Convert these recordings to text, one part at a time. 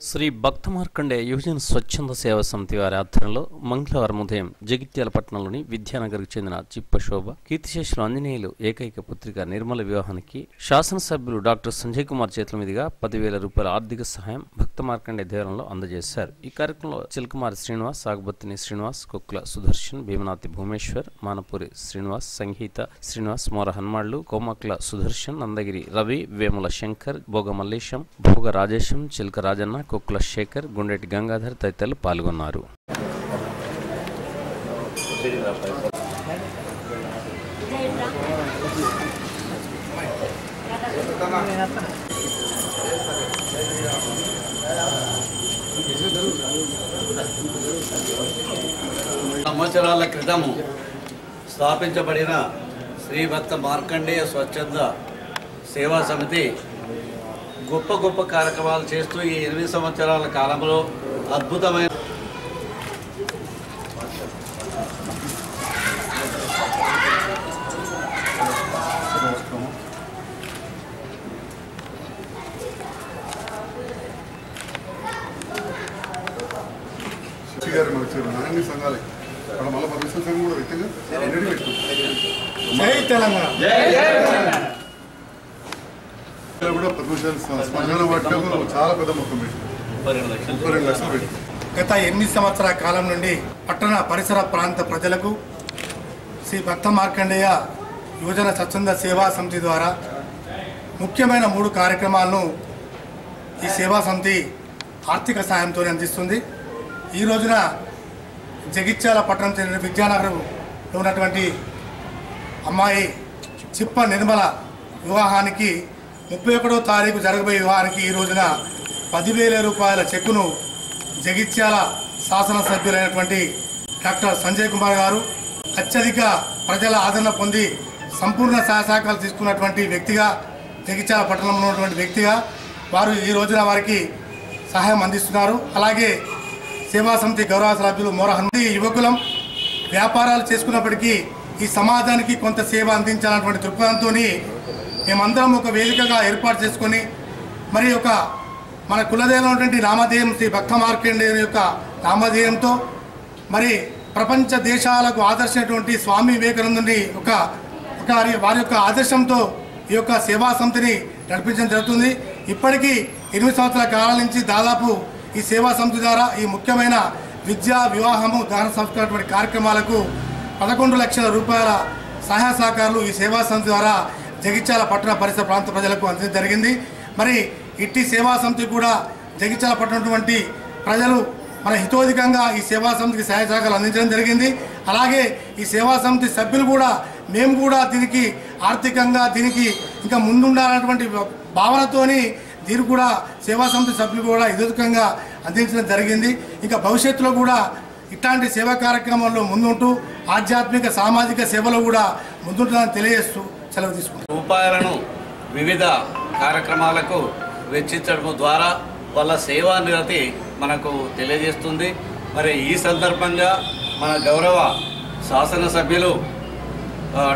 శ్రీ భక్త మార్కండే యువజన స్వచ్ఛంద సేవా సమితి వారి ఆధ్వర్యంలో మంగళవారం ఉదయం జగిత్యాల పట్టణంలోని విద్యానగర్కు చెందిన చిప్ప శోభ కీర్తిశేషులు ఆంజనేయులు ఏకైక పుత్రిక నిర్మల వివాహానికి శాసనసభ్యులు డాక్టర్ సంజయ్ కుమార్ చేతుల మీదుగా పదివేల రూపాయల ఆర్థిక సహాయం భక్త మార్కండే దేవరంలో అందజేశారు. ఈ కార్యక్రమంలో చిలకమారి శ్రీనివాస్ సాగుబత్తిని శ్రీనివాస్ కుక్ల సుదర్శన్ భీమనాథి భూమేశ్వర్ మానపూరి శ్రీనివాస్ సంగీత శ్రీనివాస్ మోర హన్మాళ్ళు కోమక్ల సుదర్శన్ నందగిరి రవి వేముల శంకర్ భోగ మల్లేశం భోగ రాజేశం చిలక రాజన్న కుక్ల శేఖర్ గుండెటి గంగాధర్ తదితరులు పాల్గొన్నారు. సంవత్సరాల క్రితము స్థాపించబడిన శ్రీభక్త మార్కండేయ స్వచ్ఛంద సేవా సమితి గొప్ప గొప్ప కార్యక్రమాలు చేస్తూ ఈ ఎనిమిది సంవత్సరాల కాలంలో అద్భుతమైన గారు మనకు సంఘాలే అక్కడ మళ్ళీ పబ్లిసిటీ సంఘం కూడా వ్యక్తిగా జై తెలంగాణ. కూడా వాటిలో చాలా పెద్ద మొత్తం పెట్టి ముప్పై రెండు లక్షలు. పెట్టి గత ఎనిమిది సంవత్సరాల కాలం నుండి పట్టణ పరిసర ప్రాంత ప్రజలకు శ్రీ భక్త మార్కండేయ యువజన స్వచ్ఛంద సేవా సమితి ద్వారా ముఖ్యమైన మూడు కార్యక్రమాలను ఈ సేవా సమితి ఆర్థిక సాయంతో అందిస్తుంది. ఈ రోజున జగిత్యాల పట్టణం చెందిన విద్యానగరంలో ఉన్నటువంటి అమ్మాయి చిప్ప నిర్మల వివాహానికి ముప్పై ఒకటో తారీఖు జరగబోయే వారికి ఈ రోజున పదివేల రూపాయల చెక్కును జగిత్యాల శాసనసభ్యులైనటువంటి డాక్టర్ సంజయ్ కుమార్ గారు అత్యధిక ప్రజల ఆదరణ పొంది సంపూర్ణ సహాయ తీసుకున్నటువంటి వ్యక్తిగా జగిత్యాల పట్టణంలో ఉన్నటువంటి వ్యక్తిగా వారు ఈ రోజున వారికి సహాయం అందిస్తున్నారు. అలాగే సేవా సమితి గౌరవ సభ్యులు మోరహంది యువకులం వ్యాపారాలు చేసుకున్నప్పటికీ ఈ సమాజానికి కొంత సేవ అందించాలన్నటువంటి దృక్పథంతో మేమందరం ఒక వేదికగా ఏర్పాటు చేసుకొని మరి ఒక మన కులదేవమైనటువంటి నామధేయం శ్రీ భక్త మార్కండేయుని యొక్క నామధేయంతో మరి ప్రపంచ దేశాలకు ఆదర్శమైనటువంటి స్వామి వివేకానందుని ఒక ఒక వారి- వారి యొక్క ఆదర్శంతో ఈ యొక్క సేవా సమితిని నడిపించడం జరుగుతుంది. ఇప్పటికీ ఎనిమిది సంవత్సరాల కాలం నుంచి దాదాపు ఈ సేవా సమితి ద్వారా ఈ ముఖ్యమైన విద్యా వివాహము దహన సంస్కరణ కార్యక్రమాలకు పదకొండు లక్షల రూపాయల సహాయ సహకారాలు ఈ సేవా సంస్థ ద్వారా జగిత్యాల పట్టణ పరిసర ప్రాంత ప్రజలకు అందించడం జరిగింది. మరి ఇట్టి సేవా సమితి కూడా జగిత్యాల పట్టణటువంటి ప్రజలు మన హితోధికంగా ఈ సేవా సమితికి సహాయ సహకారాలు అందించడం జరిగింది. అలాగే ఈ సేవా సమితి సభ్యులు కూడా మేము కూడా దీనికి ఆర్థికంగా దీనికి ఇంకా ముందుండాలన్నటువంటి భావనతోని దీనికి కూడా సేవా సమితి సభ్యులు కూడా హితోధికంగా అందించడం జరిగింది. ఇంకా భవిష్యత్తులో కూడా ఇట్లాంటి సేవా కార్యక్రమాల్లో ముందుంటూ ఆధ్యాత్మిక సామాజిక సేవలో కూడా ముందుంటుందని తెలియజేస్తూ సెలవు తీసుకుంటాం. రూపాయలను వివిధ కార్యక్రమాలకు వెచ్చించడం ద్వారా వాళ్ళ సేవా నిరతి మనకు తెలియజేస్తుంది. మరి ఈ సందర్భంగా మన గౌరవ శాసనసభ్యులు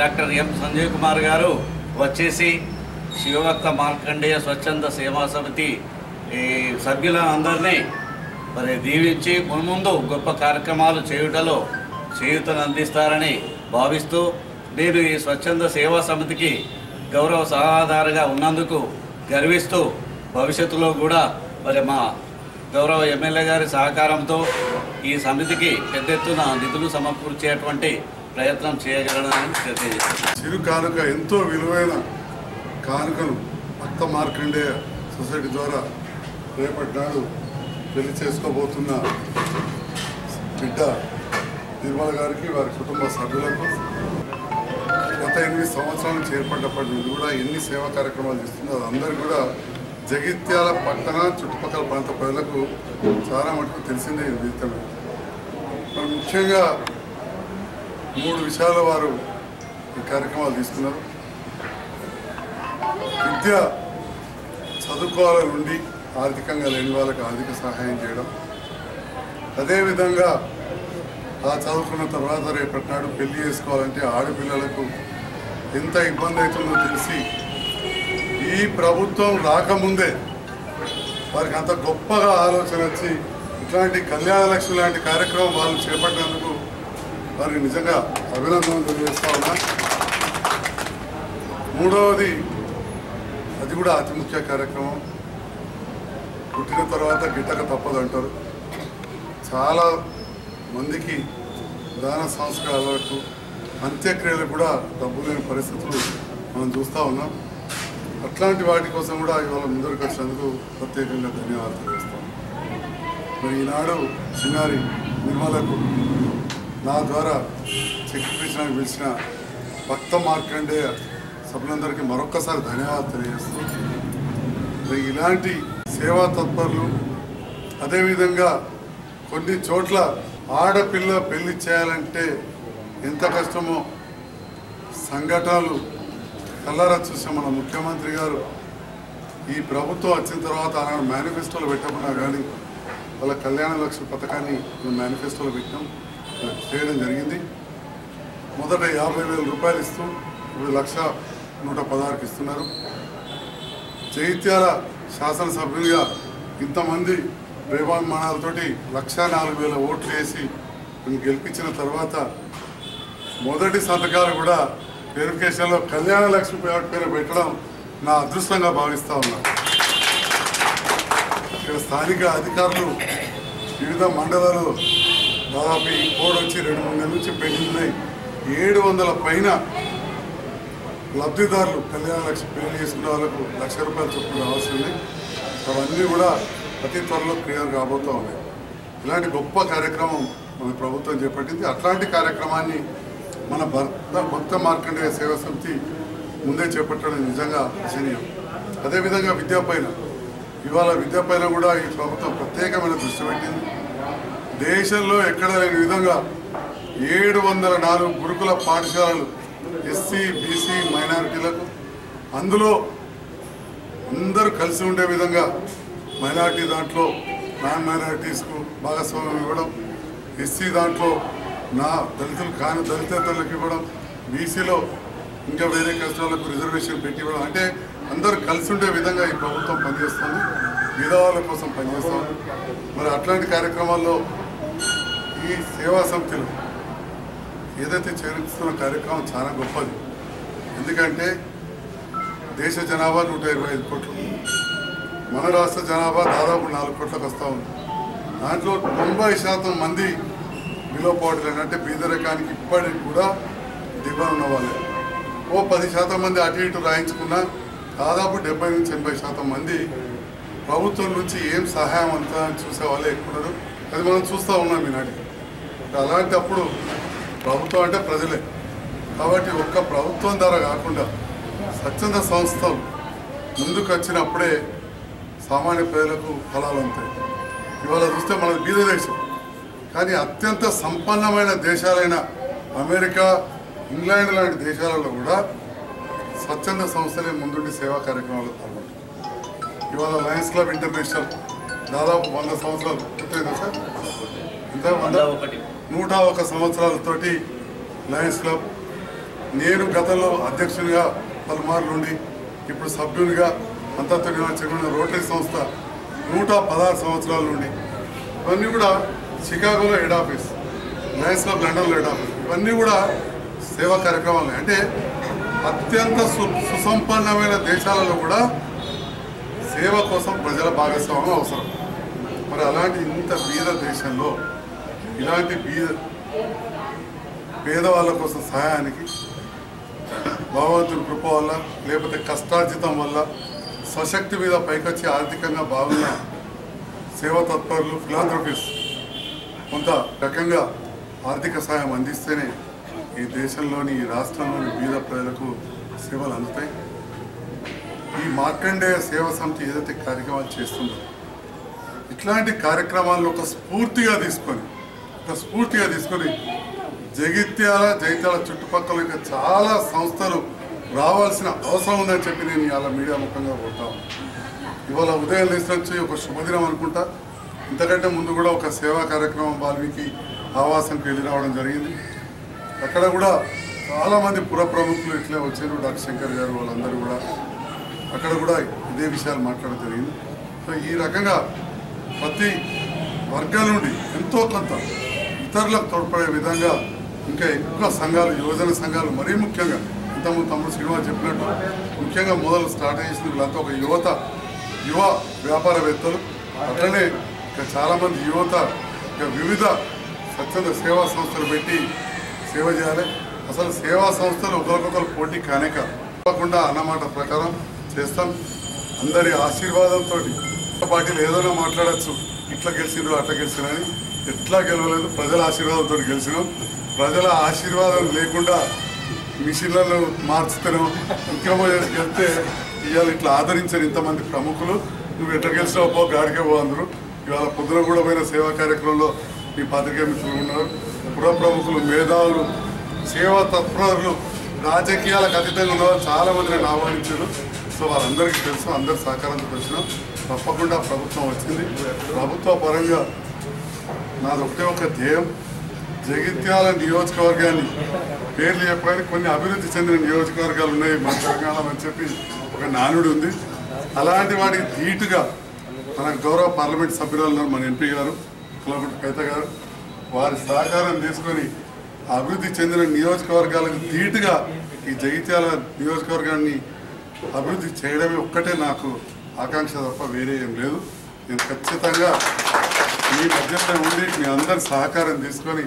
డాక్టర్ ఎం సంజయ్ కుమార్ గారు వచ్చేసి శివభక్త మార్కండేయ స్వచ్ఛంద సేవా సమితి ఈ సభ్యులందరినీ మరి దీవించి మున్ముందు గొప్ప కార్యక్రమాలు చేయుటలో చేయూతను అందిస్తారని భావిస్తూ నేను ఈ స్వచ్ఛంద సేవా సమితికి గౌరవ సలహాదారుగా ఉన్నందుకు గర్విస్తూ భవిష్యత్తులో కూడా మరి మా గౌరవ ఎమ్మెల్యే గారి సహకారంతో ఈ సమితికి పెద్ద ఎత్తున నిధులు సమకూర్చేటువంటి ప్రయత్నం చేయగలనని తెలియజేస్తున్నాను. చిరు కానుక ఎంతో విలువైన కానుకను భక్త మార్కండేయ సొసైటీ ద్వారా రేపటి నాడు పెళ్ళి చేసుకోబోతున్న బిడ్డ నిర్మల గారికి వారి కుటుంబ సభ్యులకు గత ఎనిమిది సంవత్సరాలు నుంచి నుండి కూడా ఎన్ని సేవా కార్యక్రమాలు చేస్తుందో అందరూ కూడా జగిత్యాల పక్కన చుట్టుపక్కల ప్రాంత ప్రజలకు చాలా మటుకు తెలిసిందే ఈ మరి ముఖ్యంగా మూడు విషయాల వారు ఈ కార్యక్రమాలు తీసుకున్నారు. విద్య చదువుకోవాల నుండి ఆర్థికంగా లేని వాళ్ళకి ఆర్థిక సహాయం చేయడం. అదేవిధంగా ఆ చదువుకున్న తర్వాత రేపటి నాడు పెళ్ళి చేసుకోవాలంటే ఆడపిల్లలకు ఎంత ఇబ్బంది అవుతుందో తెలిసి ఈ ప్రభుత్వం రాకముందే వారికి అంత గొప్పగా ఆలోచన వచ్చి ఇట్లాంటి కళ్యాణ లక్ష్మి లాంటి కార్యక్రమం వాళ్ళు చేపట్టినందుకు వారికి నిజంగా అభినందనలు తెలియజేస్తా ఉన్నా. మూడవది అది కూడా అతి ముఖ్య కార్యక్రమం. పుట్టిన తర్వాత గిట్టక తప్పదు అంటారు. చాలా మందికి దాన సంస్కార అలవాటు అంత్యక్రియలు కూడా డబ్బు లేని పరిస్థితులు మనం చూస్తూ ఉన్నాం. అట్లాంటి వాటి కోసం కూడా ఇవాళ ముందరికి వచ్చినందుకు ప్రత్యేకంగా ధన్యవాదాలు తెలియజేస్తాం మరి ఈనాడు చిన్నారి నిర్మలకు నా ద్వారా చెక్ పిలిచిన భక్త మార్కండేయ సభ్యులందరికీ మరొక్కసారి ధన్యవాదాలు తెలియజేస్తూ మరి ఇలాంటి సేవా తత్పరులు అదేవిధంగా కొన్ని చోట్ల ఆడపిల్ల పెళ్ళి చేయాలంటే ఎంత కష్టమో సంఘటనలు కల్లారా చూసే మన ముఖ్యమంత్రి గారు. ఈ ప్రభుత్వం వచ్చిన తర్వాత ఆనాడు మేనిఫెస్టోలు పెట్టకుండా కానీ వాళ్ళ కళ్యాణ లక్ష్మి పథకాన్ని మేము మేనిఫెస్టోలో పెట్టాం చేయడం జరిగింది. మొదట యాభై వేల రూపాయలు ఇస్తూ ఇప్పుడు లక్ష నూట పదహారుకి ఇస్తున్నారు. చైత్యాల శాసనసభ్యులుగా ఇంతమంది ప్రేమాభిమానాలతోటి లక్ష నాలుగు వేల ఓట్లు వేసి నేను గెలిపించిన తర్వాత మొదటి సంతకాలు కూడా వెరిఫికేషన్లో కళ్యాణ లక్ష్మి పేరు పేరు పెట్టడం నా అదృష్టంగా భావిస్తూ ఉన్నాను ఇక్కడ స్థానిక అధికారులు వివిధ మండలాలు దాదాపు ఈ కోడ్ వచ్చి రెండు మూడు నెలల నుంచి పెండింగ్ ఏడు వందల పైన లబ్ధిదారులు కళ్యాణ లక్ష్మి పేరు చేసుకున్న వాళ్ళకు లక్ష రూపాయలు చొప్పున అవసరం ఉంది. అవన్నీ కూడా అతి త్వరలో క్లియర్ కాబోతూ ఉన్నాయి ఇలాంటి గొప్ప కార్యక్రమం మన ప్రభుత్వం చేపట్టింది. అట్లాంటి కార్యక్రమాన్ని మన భర్త భక్త మార్కండేయ సేవా సమితి ముందే చేపట్టడం నిజంగా హర్షణీయం అదేవిధంగా విద్యాపైన ఇవాళ విద్యాపైన కూడా ఈ ప్రభుత్వం ప్రత్యేకమైన దృష్టి పెట్టింది. దేశంలో ఎక్కడ లేని విధంగా ఏడు వందల నాలుగు గురుకుల పాఠశాలలు ఎస్సీ బీసీ మైనారిటీలకు అందులో అందరూ కలిసి ఉండే విధంగా మైనారిటీ దాంట్లో నాన్ మైనారిటీస్కు భాగస్వామ్యం ఇవ్వడం ఎస్సీ దాంట్లో నా దళితులు కాని దళితేతరులకు ఇవ్వడం బీసీలో ఇంకా వేరే కష్టాలకు రిజర్వేషన్ పెట్టి ఇవ్వడం. అంటే అందరూ కలిసి ఉండే విధంగా ఈ ప్రభుత్వం పనిచేస్తుంది విధవాళ్ళ కోసం పనిచేస్తుంది. మరి అట్లాంటి కార్యక్రమాల్లో ఈ సేవా సమితిలో ఏదైతే చేరుస్తున్న కార్యక్రమం చాలా గొప్పది. ఎందుకంటే దేశ జనాభా నూట ఇరవై ఐదు కోట్లు. మన రాష్ట్ర జనాభా దాదాపు నాలుగు కోట్లకు వస్తూ ఉంది. దాంట్లో తొంభై శాతం మంది బిలో పవర్టీ అంటే బీదరికానికి ఇప్పటికి కూడా దిగువ ఉన్న వాళ్ళే. ఓ పది శాతం మంది అటు ఇటు రాయించుకున్నా దాదాపు డెబ్బై నుంచి ఎనభై శాతం మంది ప్రభుత్వం నుంచి ఏం సహాయం అంతా చూసే వాళ్ళే ఎక్కువ అది మనం చూస్తూ ఉన్నాం ఈనాటికి అలాంటప్పుడు ప్రభుత్వం అంటే ప్రజలే. కాబట్టి ఒక్క ప్రభుత్వం ద్వారా కాకుండా స్వచ్ఛంద సంస్థలు ముందుకు వచ్చినప్పుడే సామాన్య ప్రజలకు ఫలాలు ఉంటాయి. ఇవాళ చూస్తే మన బీద దేశం. కానీ అత్యంత సంపన్నమైన దేశాలైన అమెరికా ఇంగ్లాండ్ లాంటి దేశాలలో కూడా స్వచ్ఛంద సంస్థలే ముందుండి సేవా కార్యక్రమాలు పాల్గొంటాయి ఇవాళ లయన్స్ క్లబ్ ఇంటర్నేషనల్ దాదాపు వంద సంవత్సరాలు పూర్తయిందా సార్? ఎంత? వంద? నూట ఒక సంవత్సరాలతోటి లయన్స్ క్లబ్ నేను గతంలో అధ్యక్షునిగా పలుమార్లు ఉండి ఇప్పుడు సభ్యునిగా అంతర్తో చెందిన రోటరీ సంస్థ నూట పదహారు సంవత్సరాల నుండి. ఇవన్నీ కూడా చికాగోలో హెడ్ ఆఫీస్ లయన్స్ క్లబ్ లండన్లో హెడ్ ఆఫీస్. ఇవన్నీ కూడా సేవా కార్యక్రమాలు. అంటే అత్యంత సు సుసంపన్నమైన దేశాలలో కూడా సేవ కోసం ప్రజల భాగస్వామ్యం అవసరం. మరి అలాంటి ఇంత బీద దేశంలో ఇలాంటి బీద పేదవాళ్ళ కోసం సహాయానికి భగవంతుడి కృప వల్ల లేకపోతే కష్టార్జితం వల్ల స్వశక్తి మీద పైకొచ్చి ఆర్థికంగా బాగున్న సేవా తత్పరులు ఫిలాంథ్రఫీస్ కొంత రకంగా ఆర్థిక సహాయం అందిస్తేనే ఈ దేశంలోని ఈ రాష్ట్రంలోని బీద ప్రజలకు సేవలు అందుతాయి. ఈ మార్కండేయ సేవా సమితి ఏదైతే కార్యక్రమాలు చేస్తుందో ఇట్లాంటి కార్యక్రమాలను ఒక స్ఫూర్తిగా తీసుకొని ఒక స్ఫూర్తిగా తీసుకొని జగిత్యాల జగిత్యాల చుట్టుపక్కల ఇంకా చాలా సంస్థలు రావాల్సిన అవసరం ఉందని చెప్పి నేను ఇవాళ మీడియా ముఖంగా కొడతా ఇవాళ ఉదయం లేచినొచ్చి ఒక శుభదినం అనుకుంటా. ఇంతకంటే ముందు కూడా ఒక సేవా కార్యక్రమం వాల్మీకి ఆవాసంకి వెళ్ళి రావడం జరిగింది. అక్కడ కూడా చాలామంది పుర ప్రముఖులు ఇట్లే వచ్చారు డాక్టర్ శంకర్ గారు వాళ్ళందరూ కూడా. అక్కడ కూడా ఇదే విషయాలు మాట్లాడడం జరిగింది. సో ఈ రకంగా ప్రతి వర్గాల నుండి ఎంతో కొంత ఇతరులకు తోడ్పడే విధంగా ఇంకా ఎక్కువ సంఘాలు యువజన సంఘాలు మరీ ముఖ్యంగా తమ్ముడు తమ్ముడు శ్రీనివాస్ చెప్పినట్టు ముఖ్యంగా మొదలు స్టార్ట్ చేసింది వీళ్ళంతా ఒక యువత యువ వ్యాపారవేత్తలు అట్లనే ఇక చాలామంది యువత ఇక వివిధ స్వచ్ఛంద సేవా సంస్థలు పెట్టి సేవ చేయాలి. అసలు సేవా సంస్థలు ఒకరికొకరు పోటీ కానేక తప్పకుండా అన్నమాట ప్రకారం చేస్తాం. అందరి ఆశీర్వాదంతో పార్టీలు ఏదైనా మాట్లాడచ్చు ఇట్లా గెలిచినారు అట్లా గెలిచినని ఎట్లా గెలవలేదు. ప్రజల ఆశీర్వాదంతో గెలిచినాం. ప్రజల ఆశీర్వాదం లేకుండా మిషన్లలో మార్చుతాను ఇంకేమో వెళ్తే ఇవాళ ఇట్లా ఆదరించారు ఇంతమంది ప్రముఖులు. నువ్వు ఎట్లా గెలిచినావు పో గాడికే పో అందరూ. ఇవాళ పొద్దున కూడా పోయిన సేవా కార్యక్రమంలో మీ పత్రికా మిత్రులు ఉన్నారు. పుర ప్రముఖులు మేధావులు సేవా తత్పరులు రాజకీయాలకు అతీతంగా ఉన్న చాలామంది చాలా మంది నన్ను ఆహ్వానించారు. సో వాళ్ళందరికీ తెలుసు అందరి సహకారంతో వచ్చినాం తప్పకుండా ప్రభుత్వం వచ్చింది. ప్రభుత్వ పరంగా నాది ఒకటే ఒక ధ్యేయం. జగిత్యాల నియోజకవర్గాన్ని పేర్లు చెప్పగానే కొన్ని అభివృద్ధి చెందిన నియోజకవర్గాలు ఉన్నాయి మన తెలంగాణలో అని చెప్పి ఒక నానుడు ఉంది. అలాంటి వాటికి ధీటుగా మన గౌరవ పార్లమెంట్ సభ్యురాలు మన ఎంపీ గారు కులపటి కవిత గారు. వారి సహకారం తీసుకొని అభివృద్ధి చెందిన నియోజకవర్గాలకు ధీటుగా ఈ జగిత్యాల నియోజకవర్గాన్ని అభివృద్ధి చేయడమే ఒక్కటే నాకు ఆకాంక్ష తప్ప వేరే ఏం లేదు. నేను ఖచ్చితంగా మీ మధ్యలో ఉండి మీ అందరి సహకారం తీసుకొని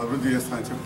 అభివృద్ధి చేస్తానని చెప్పి